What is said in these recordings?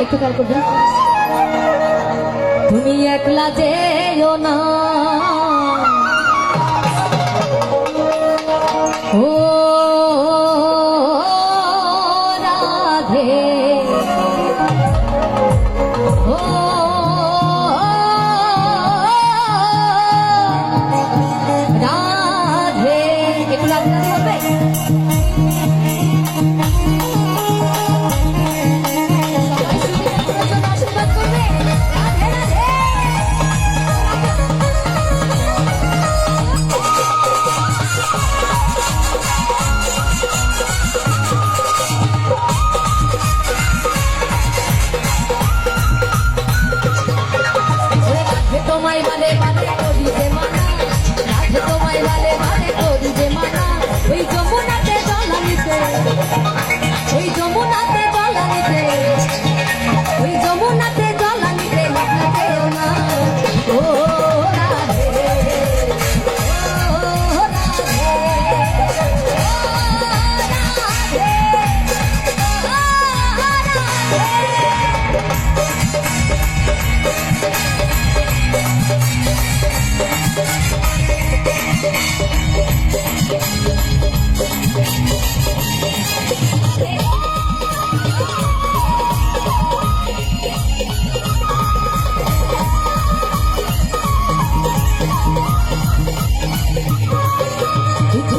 একটু কার করবেন। তুমি একলা যেও না। ও Radhe. como a irmã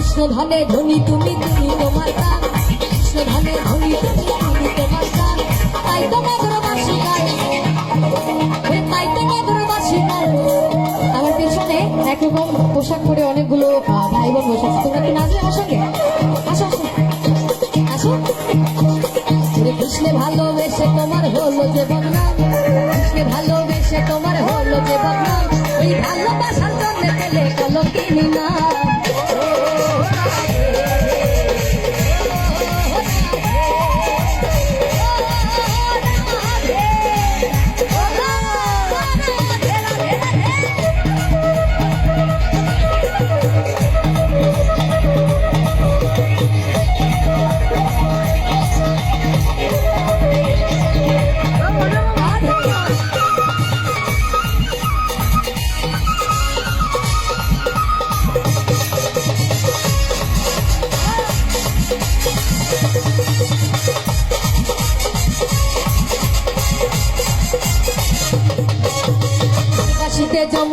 Krishna ধানে ধনী তুমি তুমি তোমার গান কৃষ্ণ ধনি ধনী তুমি তুমি তোমার গান তাই তো নগরবাসী গায় ওরে তাই তো নগরবাসী গায় আমার পেছনে একরকম পোশাক পরে অনেকগুলো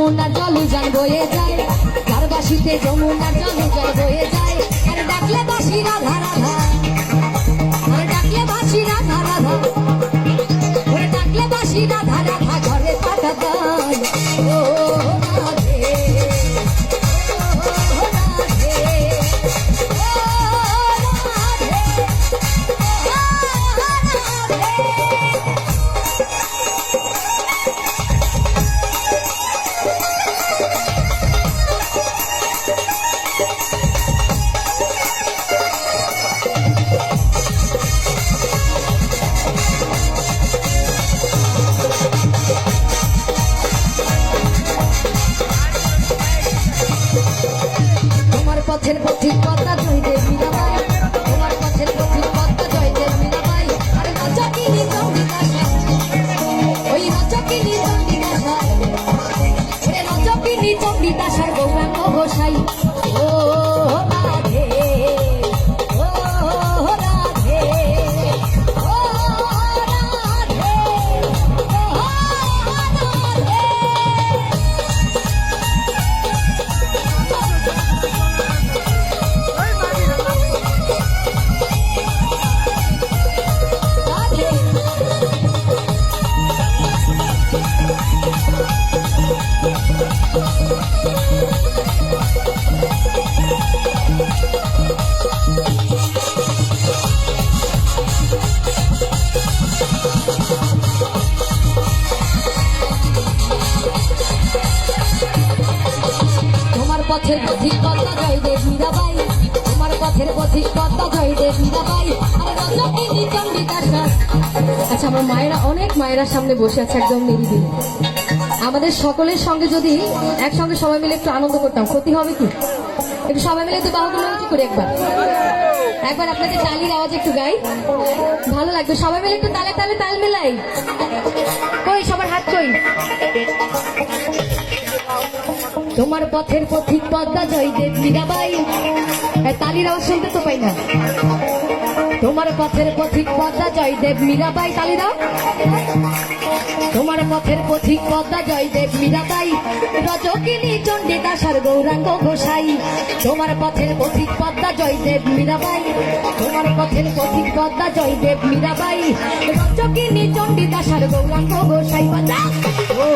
যমুনার জল উজান বয়ে যায়। যার বাসিতে যমুনার জল উজান বয়ে যায়। আর ডাকলে বাসি রাধা রাধা। আর ডাকলে বাসি রাধা রাধা। ডাকলে বাসি চন্ডিদাসার ও কথা জয় দেব মীরাবাই আর চন্ডিদাসা আচ্ছা আমার মায়েরা, অনেক মায়েরা সামনে বসে আছে একদম নিরিবিলি। আমাদের সকলের সঙ্গে যদি একসঙ্গে সবাই মিলে একটু আনন্দ করতাম, ক্ষতি হবে কি? একটু সবাই মিলে একটু বাহুগুলো উঁচু করি একবার। একবার আপনাদের তালির আওয়াজ একটু গাই। ভালো লাগবে, সবাই মিলে একটু তালে তালে তাল মেলাই। কই, সবার হাত কই? তোমার পথের পথিক পদ্মা জয়দেব মীরাবাই। তালির আওয়াজ শুনতে তো পাই না। তোমার পথের পথিক পদ্মা জয়দেব মীরাবাই, তালি দাও। তোমার পথের পথিক পদ্মা জয়দেব মীরাবাই, রজকিনী চণ্ডীদাসার গৌরাঙ্গ ঘোষাই তোমার পথের পথিক পদ্মা জয়দেব মীরাবাই, তোমার পথের পথিক পদ্মা জয়দেব মীরাবাই, রজকিনী চণ্ডীদাসার গৌরাঙ্গ ঘোষাই বাজা ও